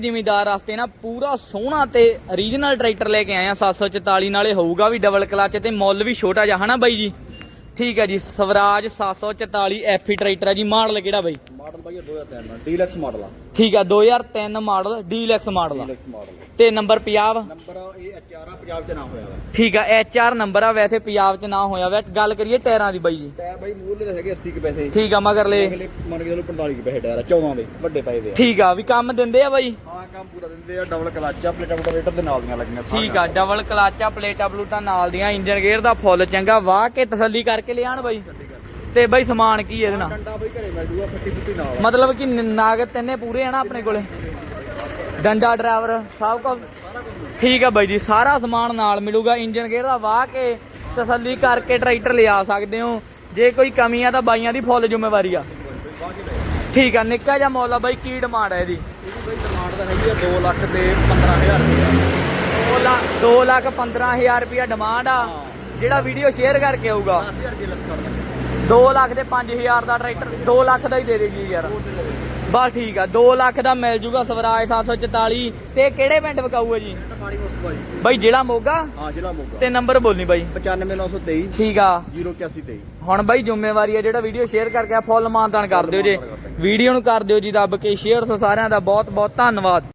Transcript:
ਜ਼ਿਮੀਦਾਰ ਵਾਸਤੇ ਨਾ ਪੂਰਾ ਸੋਹਣਾ ਤੇ ਓਰੀਜਨਲ ਟਰੈਕਟਰ ਲੈ ਕੇ ਆਏ ਆ 744 ਨਾਲੇ ਹੋਊਗਾ ਵੀ ਡਬਲ ਕਲਚ ਤੇ ਮੁੱਲ ਵੀ ਛੋਟਾ ਜਿਹਾ, ਹਨਾ ਬਾਈ ਜੀ? ਠੀਕ ਹੈ ਜੀ, ਸਵਰਾਜ 744 ਐਫੀ ਟਰੈਕਟਰ ਹੈ ਜੀ, ਮਾਡਲ ਕਿਹੜਾ ਬਾਈ? ਮਾਡਲ ਬਾਈ 2003 ਦਾ ਡੀਲਕਸ ਮਾਡਲ ਆ। ਠੀਕ ਹੈ 2003 ਮਾਡਲ ਡੀਲੈਕਸ ਮਾਡਲ ਆ। ਡੀਲਕਸ ਮਾਡਲ ਤੇ ਨੰਬਰ ਪੰਜਾਬ? ਨੰਬਰ ਇਹ ਐਚਆਰ ਆ ਪੰਜਾਬ 'ਚ ਨਾ ਹੋਇਆ ਵਾ। ਠੀਕ ਆ ਐਚਆਰ ਨੰਬਰ ਆ ਵੈਸੇ ਪੰਜਾਬ 'ਚ ਨਾ ਹੋਇਆ ਵਾ। ਗੱਲ ਕਰੀਏ ਟਾਇਰਾਂ ਦੀ ਬਾਈ ਜੀ। ਟਾਇਰ ਬਾਈ ਮੂਰਲੇ ਦੇ ਹੈਗੇ 80 ਕੁ ਪੈਸੇ। ਠੀਕ ਆ ਮਗਰਲੇ ਅਗਲੇ ਮੰਨ ਕੇ ਚਲੋ 45 ਕੁ ਪੈਸੇ ਟਾਇਰ ਆ 14 ਦੇ ਵੱਡੇ ਪਏ ਦੇ ਆ। ਠੀਕ ਆ ਵੀ ਕੰਮ ਦਿੰਦੇ ਆ ਬਾਈ? ਹਾਂ ਕੰਮ ਪੂਰਾ ਦਿੰਦੇ ਆ ਡਬਲ ਕਲਚ ਆ ਪਲੇਟਾਂ ਮੋਟਰੇਟਰ ਦੇ ਨਾਲ ਦੀਆਂ ਲੱਗੀਆਂ ਠੀਕ ਆ ਡਬਲ ਕਲਾਚਾ ਪਲੇਟਾਂ ਪਲੂਟਾਂ ਨਾਲ ਦੀਆਂ ਇੰਜਨ ਗੇਅਰ ਦਾ ਫੁੱਲ ਚੰਗਾ ਵਾਹ ਕੇ ਤਸੱਲੀ ਕਰਕੇ ਲਿਆਣ ਬਾਈ। ਤੇ ਬਾਈ ਸਮਾਨ ਕੀ ਇਹਦੇ ਨਾਲ? ਡੰਡਾ ਬਾਈ ਘਰੇ ਮਿਲ ਜੂਗਾ ਫੱਟੀ ਫੁੱਟੀ ਨਾਲ। ਮਤਲਬ ਕਿ ਨਾਗ ਤਿੰਨੇ ਪੂਰੇ ਆ ਨਾ ਆਪਣੇ ਕੋਲੇ? ਡੰਡਾ ਡਰਾਈਵਰ ਸਭ ਕੁਝ ਠੀਕ ਆ ਬਾਈ ਜੀ ਸਾਰਾ ਸਮਾਨ ਨਾਲ ਮਿਲੂਗਾ ਇੰਜਨ ਗੇਅਰ ਦਾ ਵਾਹ ਕੇ ਤਸੱਲੀ ਕਰਕੇ ਟਰੈਕਟਰ ਲਿਆ ਸਕਦੇ ਹੋ। ਜੇ ਕੋਈ ਕਮੀ ਆ ਤਾਂ ਬਾਈਆਂ ਦੀ ਫੁੱਲ ਜ਼ਿੰਮੇਵਾਰੀ ਆ। ਠੀਕ ਆ ਨਿੱਕਾ ਜਿਹਾ ਮੁੱਲ ਬਾਈ ਕੀ ਡਿਮਾਂਡ ਹੈ ਇਹਦੀ? ਬਾਈ ਡਿਮਾਂਡ ਤਾਂ ਹੈਗੀ ਆ 2 ਲੱਖ ਤੇ 15000 ਰੁਪਏ 2 ਲੱਖ 2 ਲੱਖ 15000 ਰੁਪਇਆ ਡਿਮਾਂਡ ਆ। ਜਿਹੜਾ ਵੀਡੀਓ ਸ਼ੇਅਰ ਕਰਕੇ ਆਊਗਾ। 10000 ਰੁਪਏ ਲੈਸ ਕਰ ਦਾਂਗੇ 2 ਲੱਖ ਦੇ 5000 ਦਾ ਟਰੈਕਟਰ 2 ਲੱਖ ਦਾ ਹੀ ਦੇ ਦੇਗੀ ਯਾਰ। ਬਸ ਠੀਕ ਆ 2 ਲੱਖ ਦਾ ਮਿਲ ਜੂਗਾ ਸਵਰਾਜ 744 ਤੇ ਕਿਹੜੇ ਪਿੰਡ ਵਿਕਾਊ ਹੈ ਜੀ ਬਾਈ ਜ਼ਿਲ੍ਹਾ ਮੋਗਾ? ਹਾਂ ਮੋਗਾ। ਤੇ ਨੰਬਰ ਬੋਲਨੀ ਬਾਈ। 95923 ਠੀਕ ਆ। 08123 ਹੁਣ ਬਾਈ ਜ਼ਿੰਮੇਵਾਰੀ ਆ ਜਿਹੜਾ ਵੀਡੀਓ ਸ਼ੇਅਰ ਕਰਕੇ ਫੁੱਲ ਮਾਨਤਾਨ ਕਰ ਦਿਓ ਜੇ। ਵੀਡੀਓ ਨੂੰ ਕਰ ਦਿਓ ਜੀ ਦੱਬ ਕੇ ਸ਼ੇਅਰ ਸੋ ਸਾਰਿਆਂ ਦਾ ਬਹੁਤ ਬਹੁਤ ਧੰਨਵਾਦ।